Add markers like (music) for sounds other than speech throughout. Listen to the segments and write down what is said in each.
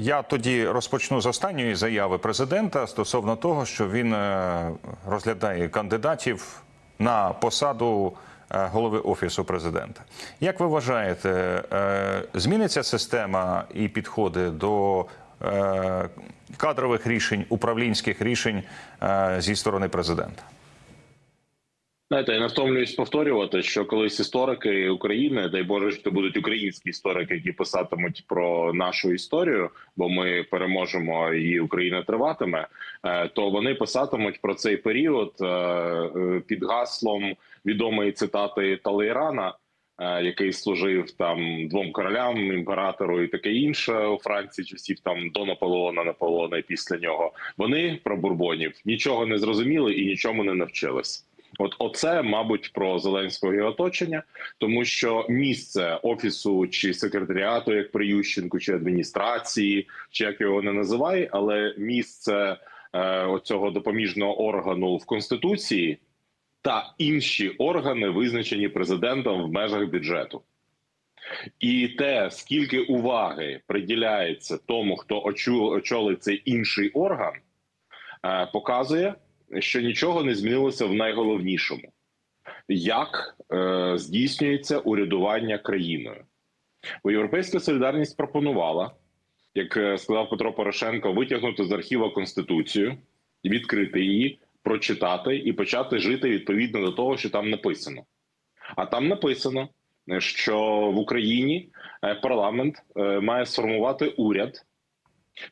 я тоді розпочну з останньої заяви президента стосовно того, що він е, розглядає кандидатів на посаду е, голови офісу президента. Як ви вважаєте, е, зміниться система і підходи до кадрових рішень, управлінських рішень зі сторони президента? Знаєте, я не втомлююсь повторювати, що колись історики України, дай Боже, що будуть українські історики, які писатимуть про нашу історію, бо ми переможемо і Україна триватиме. е, То вони писатимуть про цей період е, е, під гаслом відомої цитати Талейрана, який служив там двом королям, імператору і таке інше у Франції часів там до Наполеона, Наполеона і після нього. Вони про бурбонів нічого не зрозуміли і нічому не навчились. От оце, мабуть, про Зеленського і оточення, тому що місце офісу чи секретаріату, як при Ющенку, чи адміністрації, чи як його не називай, але місце е, оцього допоміжного органу в конституції та інші органи визначені президентом в межах бюджету. І те, скільки уваги приділяється тому, хто очолить цей інший орган, е, показує, що нічого не змінилося в найголовнішому, як е, здійснюється урядування країною. Бо Європейська солідарність пропонувала, як е, сказав Петро Порошенко, витягнути з архіва конституцію, відкрити її, прочитати і почати жити відповідно до того, що там написано. А там написано, е, що в Україні е, парламент має сформувати уряд.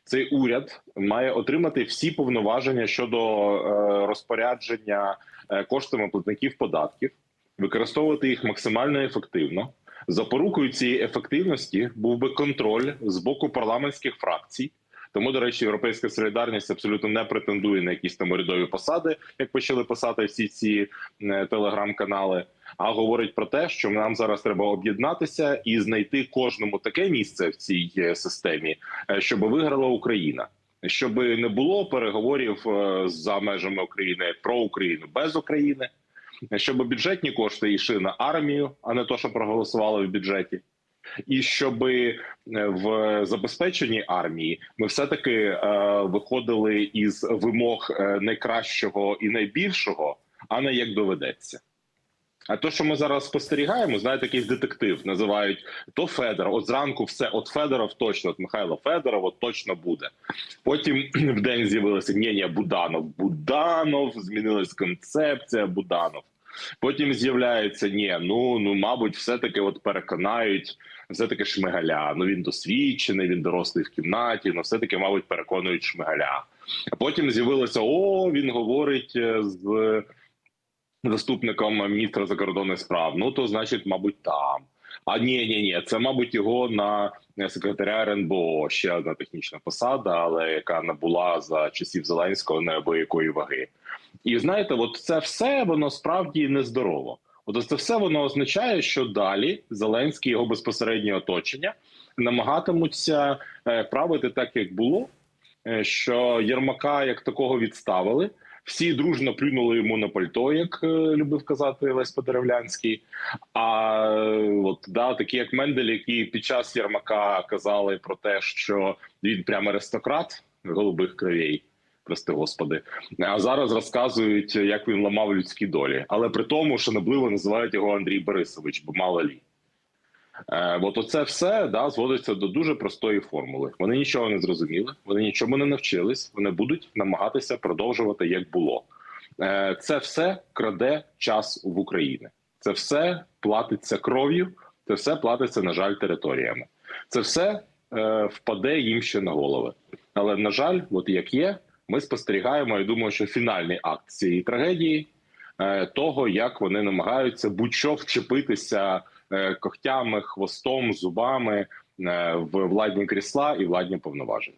Цей уряд має отримати всі повноваження щодо е, розпорядження е, коштами платників податків, використовувати їх максимально ефективно. Запорукою цієї ефективності був би контроль з боку парламентських фракцій. Тому, до речі, європейська солідарність абсолютно не претендує на якісь там урядові посади, як почали писати всі ці е, телеграм-канали. А говорить про те, що нам зараз треба об'єднатися і знайти кожному таке місце в цій е, системі, е, щоб виграла Україна. Щоб не було переговорів за межами України про Україну без України, щоб бюджетні кошти йшли на армію, а не то, що проголосували в бюджеті. І щоб в забезпеченні армії ми все таки е, виходили із вимог е, найкращого і найбільшого, а не як доведеться. А то, що ми зараз спостерігаємо, знаєте, якийсь детектив називають то Федоров. От зранку все от Федоров точно, от Михайло Федоров от точно буде. Потім (clears throat) в день з'явилося ні, ні, Буданов, Буданов, змінилась концепція Буданов. Потім з'являється ні, ну ну мабуть, все таки от переконають все таки Шмигаля. Ну він досвідчений, він дорослий в кімнаті. Ну все таки, мабуть, переконують Шмигаля. А потім з'явилося: о, він говорить е, з заступником міністра закордонних справ. Ну то значить, мабуть, там. А ні, ні, ні, це мабуть його на секретаря РНБО. Ще одна технічна посада, але яка набула за часів Зеленського неабиякої ваги. І знаєте, от це все воно справді нездорово. От це все воно означає, що далі Зеленський його безпосереднє оточення намагатимуться е, правити так, як було. е, Що Єрмака як такого відставили. Всі дружно плюнули йому на пальто, як е, любив казати Лесь Подеревлянський. А от да, такі як Мендель, які під час Єрмака казали про те, що він прямо аристократ голубих кровей. Прости господи, а зараз розказують, як він ламав людські долі, але при тому, що небливо називають його Андрій Борисович, бо мало лі. Е, от оце все да, зводиться до дуже простої формули. Вони нічого не зрозуміли, вони нічому не навчились, вони будуть намагатися продовжувати як було. Е, це все краде час в Україні. Це все платиться кров'ю, це все платиться, на жаль, територіями. Це все е, впаде їм ще на голови. Але на жаль, от як є, ми спостерігаємо. Я думаю, що фінальний акт цієї трагедії е, того, як вони намагаються будь-що вчепитися е, когтями, хвостом, зубами е, в владні крісла і владні повноваження.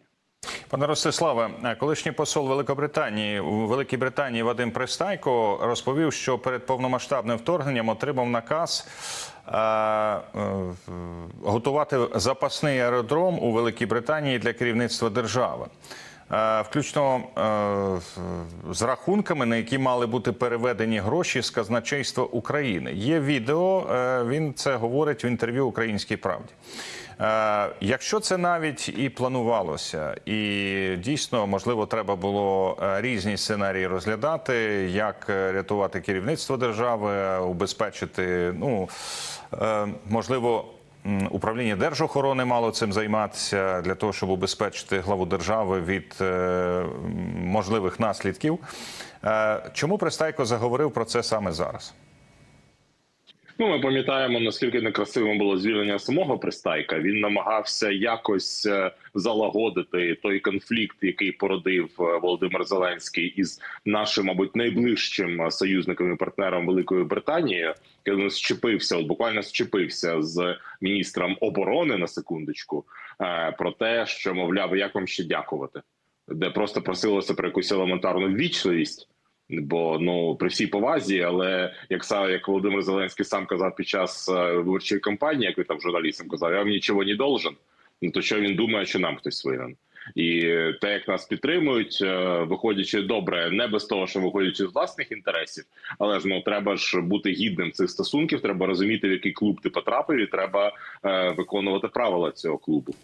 Пане Ростиславе, колишній посол Великобританії у Великій Британії Вадим Пристайко розповів, що перед повномасштабним вторгненням отримав наказ е, е, готувати запасний аеродром у Великій Британії для керівництва держави. Е, Включно е, з рахунками, на які мали бути переведені гроші з казначейства України. Є відео, е, він це говорить в інтерв'ю Українській правді. Якщо це навіть і планувалося, і дійсно можливо треба було різні сценарії розглядати, як рятувати керівництво держави, убезпечити, ну можливо. Управління держохорони мало цим займатися для того, щоб убезпечити главу держави від е, можливих наслідків. Е, Чому Пристайко заговорив про це саме зараз? Ну, ми пам'ятаємо, наскільки некрасивим було звільнення самого пристайка. Він намагався якось е, залагодити той конфлікт, який породив е, Володимир Зеленський із нашим, мабуть, найближчим е, союзником і партнером Великою Британією, коли він зчепився, от буквально зчепився з міністром оборони на секундочку про те, що мовляв, як вам ще дякувати, де просто просилося про якусь елементарну ввічливість. Бо ну при всій повазі, але як як Володимир Зеленський сам казав під час е, виборчої кампанії, як він там журналістам казав, я вам нічого не должен. Ну то що він думає, що нам хтось винен? І те, як нас підтримують, е, виходячи добре, не без того, що виходячи з власних інтересів, але ж ну треба ж бути гідним цих стосунків. Треба розуміти, в який клуб ти потрапив, і треба е, виконувати правила цього клубу.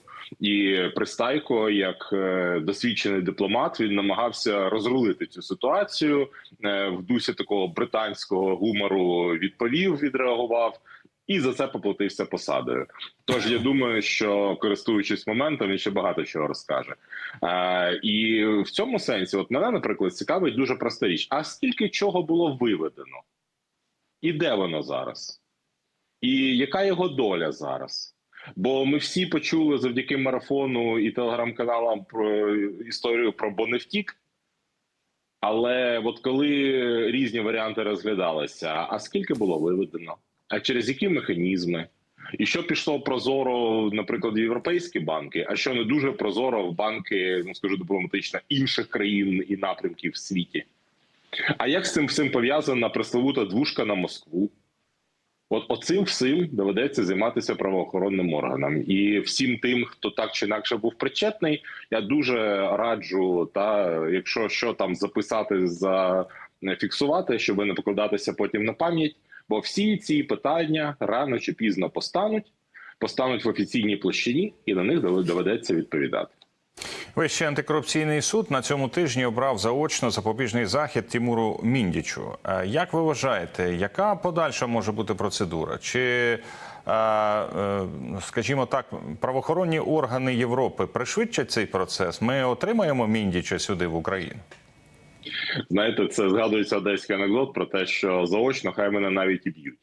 І Пристайко, як е, досвідчений дипломат, він намагався розрулити цю ситуацію е, в дусі такого британського гумору. Відповів, відреагував. І за це поплатився посадою. Тож я думаю, що користуючись моментом, він ще багато чого розкаже. Е, і в цьому сенсі, от мене, наприклад, цікавить дуже проста річ: а скільки чого було виведено, і де воно зараз? І яка його доля зараз? Бо ми всі почули завдяки марафону і телеграм-каналам про історію про Боневтік. Але от коли різні варіанти розглядалися, а скільки було виведено? А через які механізми? І що пішло прозоро, наприклад, в європейські банки, а що не дуже прозоро в банки, ну скажу дипломатично, інших країн і напрямків в світі? А як з цим всім пов'язана пресловута двушка на Москву? От оцим всім доведеться займатися правоохоронним органам, і всім тим, хто так чи інакше був причетний, я дуже раджу, та якщо що там записати, зафіксувати, щоб не покладатися потім на пам'ять. Бо всі ці питання рано чи пізно постануть, постануть в офіційній площині, і на них доведеться відповідати. Вищий антикорупційний суд на цьому тижні обрав заочно запобіжний захід Тімуру Міндічу. Е, Як ви вважаєте, яка подальша може бути процедура? Чи, е, е, скажімо так, правоохоронні органи Європи пришвидшать цей процес? Ми отримаємо Міндіча сюди в Україну? Знаєте, це згадується одеський анекдот про те, що заочно хай мене навіть і б'ють.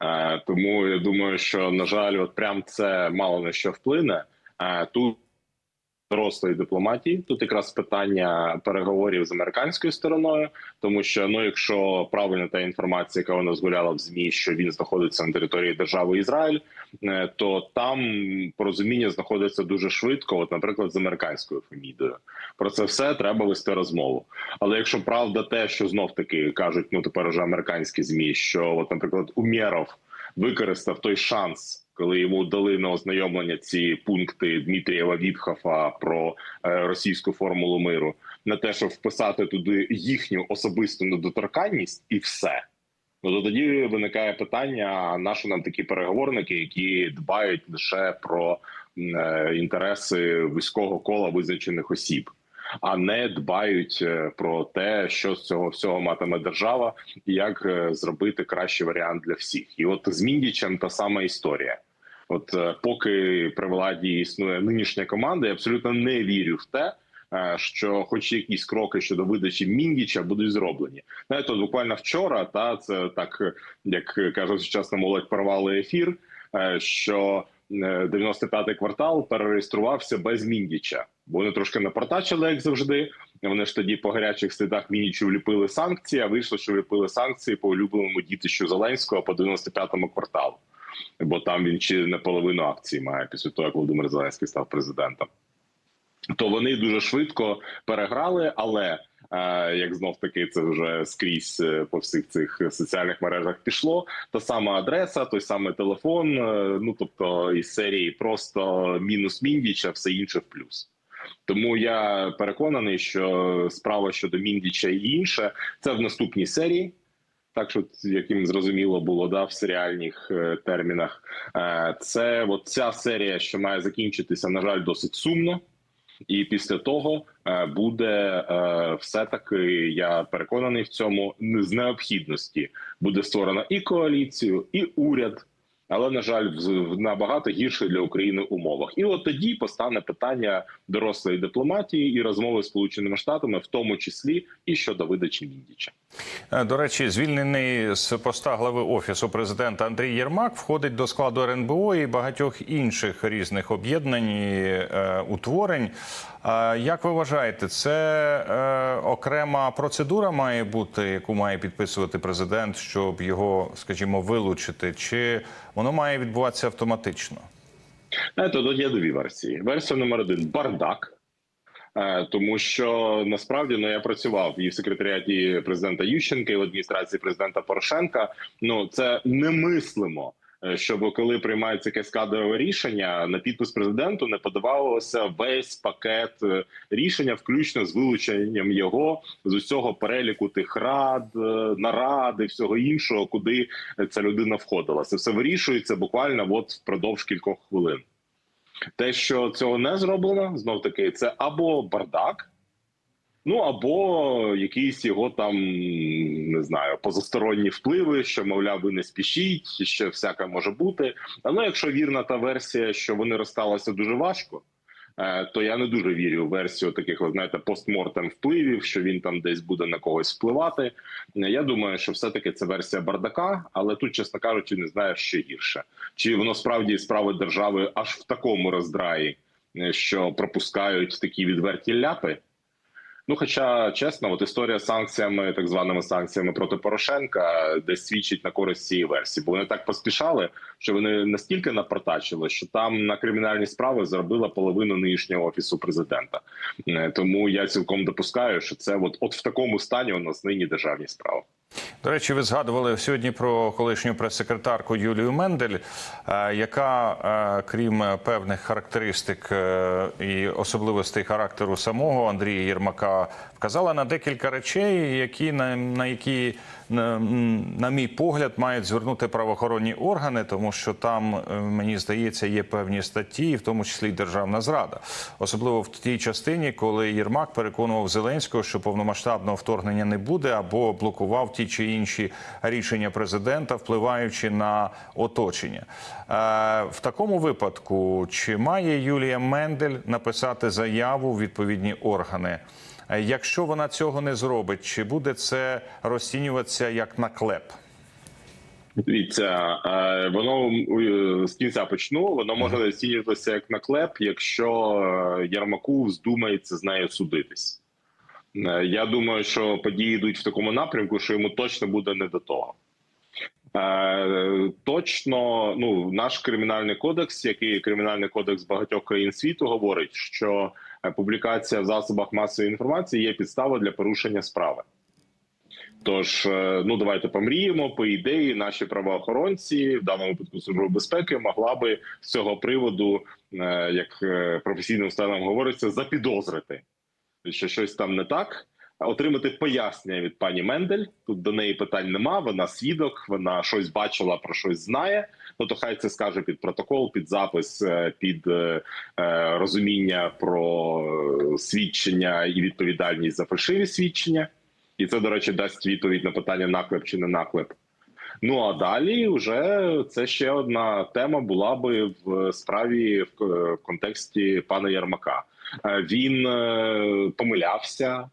Е, тому я думаю, що на жаль, от прям це мало на що вплине. а тут дорослої дипломатії. Тут якраз питання переговорів з американською стороною, тому що ну, якщо правильна та інформація, яка вона згуляла в змі, що він знаходиться на території держави Ізраїль, е, то там порозуміння знаходиться дуже швидко. От, наприклад, з американською фемідою. Про це все треба вести розмову. Але якщо правда, те, що знов таки кажуть, ну тепер уже американські змі, що от, наприклад, Умєров використав той шанс коли йому дали на ознайомлення ці пункти Дмитрієва Вітхофа про е, російську формулу миру, на те, щоб вписати туди їхню особисту недоторканність, і все. Ну то тоді виникає питання: а нащо нам такі переговорники, які дбають лише про е, інтереси вузького кола визначених осіб, а не дбають е, про те, що з цього всього матиме держава, і як е, зробити кращий варіант для всіх. І от з Міндічем та сама історія. От е, поки при владі існує нинішня команда, я абсолютно не вірю в те, що, хоч якісь кроки щодо видачі Міндіча будуть зроблені. Знаєте, от буквально вчора, та це так як кажуть, сучасна молодь порвали ефір. Що 95-й квартал перереєструвався без Міндіча, бо вони трошки напортачили, як завжди. Вони ж тоді по гарячих слідах Мінічу вліпили санкції. А вийшло, що вліпили санкції по улюбленому дітищу Зеленського по 95-му кварталу бо там він чи не половину акцій має після того, як Володимир Зеленський став президентом. То вони дуже швидко переграли, але як знов таки це вже скрізь е, по всіх цих соціальних мережах пішло. Та сама адреса, той самий телефон. е, Ну тобто із серії просто мінус міндіча, все інше в плюс. Тому я переконаний, що справа щодо міндіча і інше це в наступній серії. Так що яким зрозуміло було да в серіальних е, термінах, Е, це от ця серія, що має закінчитися, на жаль, досить сумно. І після того е, буде е, все таки, я переконаний в цьому з необхідності буде створено і коаліцію, і уряд, але на жаль, в, набагато гірших для України умовах. І от тоді постане питання дорослої дипломатії і розмови з сполученими штатами, в тому числі і щодо видачі Міндіча. Е, До речі, звільнений з поста глави офісу президента Андрій Єрмак входить до складу РНБО і багатьох інших різних об'єднань і, е, утворень. Як ви вважаєте, це е, окрема процедура має бути, яку має підписувати президент, щоб його, скажімо, вилучити, чи воно має відбуватися автоматично? Знаєте, тут є дві версії. Версія номер один бардак. Е, Тому що насправді ну я працював і в секретаріаті президента Ющенка, і в адміністрації президента Порошенка. Ну це немислимо, щоб коли приймається якесь кадрове рішення на підпис президенту, не подавалося весь пакет е, рішення, включно з вилученням його з усього переліку тих рад, е, нарад і всього іншого, куди ця людина входила. Це все вирішується буквально от впродовж кількох хвилин. Те, що цього не зроблено, знов таки, це або бардак, ну або якісь його там не знаю, позасторонні впливи, що мовляв, ви не спішіть, що всяке може бути. Але якщо вірна та версія, що вони розсталися дуже важко. е, То я не дуже вірю в версію таких, ви знаєте, постмортем впливів, що він там десь буде на когось впливати. Я думаю, що все-таки це версія бардака, але тут, чесно кажучи, не знаю, що гірше. Чи воно справді справи держави аж в такому роздраї, е, що пропускають такі відверті ляпи? Ну, хоча чесно, от історія з санкціями, так званими санкціями проти Порошенка, десь свідчить на користь цієї версії, бо вони так поспішали, що вони настільки напортачили, що там на кримінальні справи заробила половину нинішнього офісу президента. Е, Тому я цілком допускаю, що це от, от в такому стані у нас нині державні справи. До речі, ви згадували сьогодні про колишню прес-секретарку Юлію Мендель, е, яка, е, крім певних характеристик е, і особливостей характеру самого Андрія Єрмака, вказала на декілька речей, які на, на які на, на мій погляд мають звернути правоохоронні органи, тому що там е, мені здається є певні статті, в тому числі державна зрада, особливо в тій частині, коли Єрмак переконував Зеленського, що повномасштабного вторгнення не буде, або блокував ті чи інші рішення президента, впливаючи на оточення. Е, В такому випадку чи має Юлія Мендель написати заяву в відповідні органи? Е, Якщо вона цього не зробить, чи буде це розцінюватися як наклеп? Дивіться, е, воно е, з кінця почну. Воно може оцінюватися як наклеп, якщо Ярмаку вздумається з нею судитись. Я думаю, що події йдуть в такому напрямку, що йому точно буде не до того. Точно, ну наш кримінальний кодекс, який кримінальний кодекс багатьох країн світу, говорить, що публікація в засобах масової інформації є підстава для порушення справи. Тож, е, ну давайте помріємо. По ідеї, наші правоохоронці, в даному випадку служби безпеки, могла би з цього приводу, е, як е, професійним станом говориться, запідозрити, що щось там не так. Отримати пояснення від пані Мендель. Тут до неї питань нема. Вона свідок, вона щось бачила, про щось знає. Ну то хай це скаже під протокол, під запис, е, під е, е, розуміння про е, свідчення і відповідальність за фальшиві свідчення. І це, до речі, дасть відповідь на питання наклеп чи не наклеп. Ну а далі вже це ще одна тема була би в справі в контексті пана Ярмака. Він помилявся,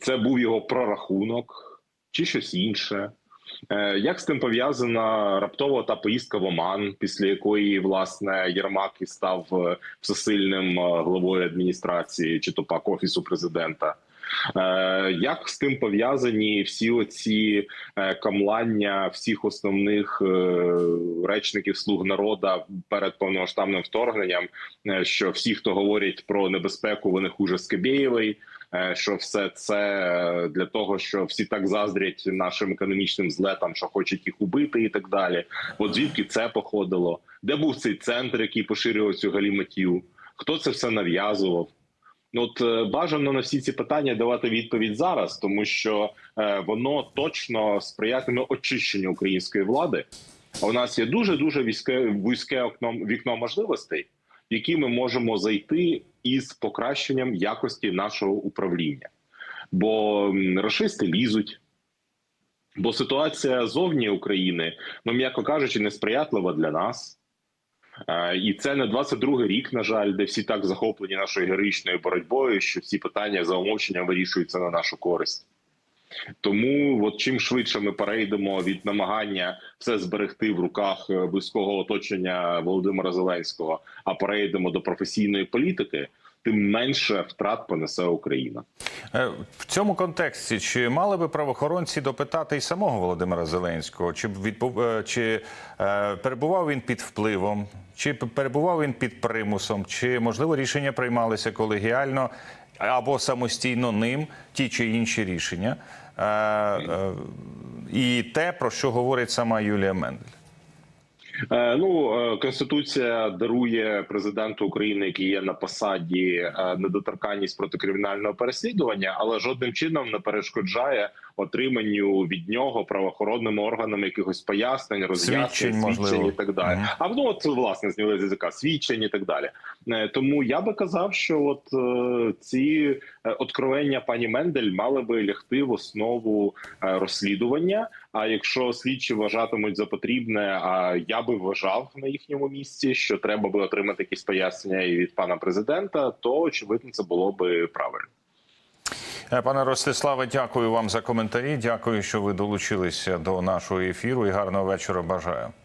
це був його прорахунок чи щось інше. Е, Як з тим пов'язана раптова та поїздка в Оман, після якої власне Єрмак і став е, всесильним е, главою адміністрації чи то пак офісу президента? Як з тим пов'язані всі оці камлання всіх основних речників слуг народа перед повномасштабним вторгненням? Що всі, хто говорять про небезпеку, вони хуже Скабєєвої, е, що все це е, для того, що всі так заздрять нашим економічним злетам, що хочуть їх убити, і так далі. От звідки це походило? Де був цей центр, який поширював цю галіматію? Хто це все нав'язував? Ну, от е, бажано на всі ці питання давати відповідь зараз, тому що е, воно точно сприятиме очищенню української влади. А у нас є дуже дуже вузьке, вузьке окно вікно можливостей, які ми можемо зайти із покращенням якості нашого управління. Бо расисти лізуть. Бо ситуація зовні України, ну м'яко кажучи, несприятлива для нас. Е, І це не 22-й рік, на жаль, де всі так захоплені нашою героїчною боротьбою, що всі питання за умовченням вирішуються на нашу користь. Тому, от чим швидше ми перейдемо від намагання все зберегти в руках е, близького оточення Володимира Зеленського, а перейдемо до професійної політики, тим менше втрат понесе Україна. Е, В цьому контексті чи мали би правоохоронці допитати і самого Володимира Зеленського? Чи б відбув е, чи е, перебував він під впливом, чи перебував він під примусом, чи можливо рішення приймалися колегіально або самостійно ним, ті чи інші рішення? Е, е, і те, про що говорить сама Юлія Мендель. Е, Ну е, конституція дарує президенту України, який є на посаді, е, недоторканність проти кримінального переслідування, але жодним чином не перешкоджає отриманню від нього правоохоронними органами якихось пояснень, роз'яснень, Свідчень, свідчень, і так далі. Мгм. А ну от власне зняли з язика свідчень і так далі. Тому я би казав, що от ці откровення пані Мендель мали би лягти в основу розслідування. А якщо слідчі вважатимуть за потрібне, а я би вважав на їхньому місці, що треба би отримати якісь пояснення і від пана президента, то очевидно це було би правильно. Е, Пане Ростиславе, дякую вам за коментарі. Дякую, що ви долучилися до нашого ефіру і гарного вечора. Бажаю.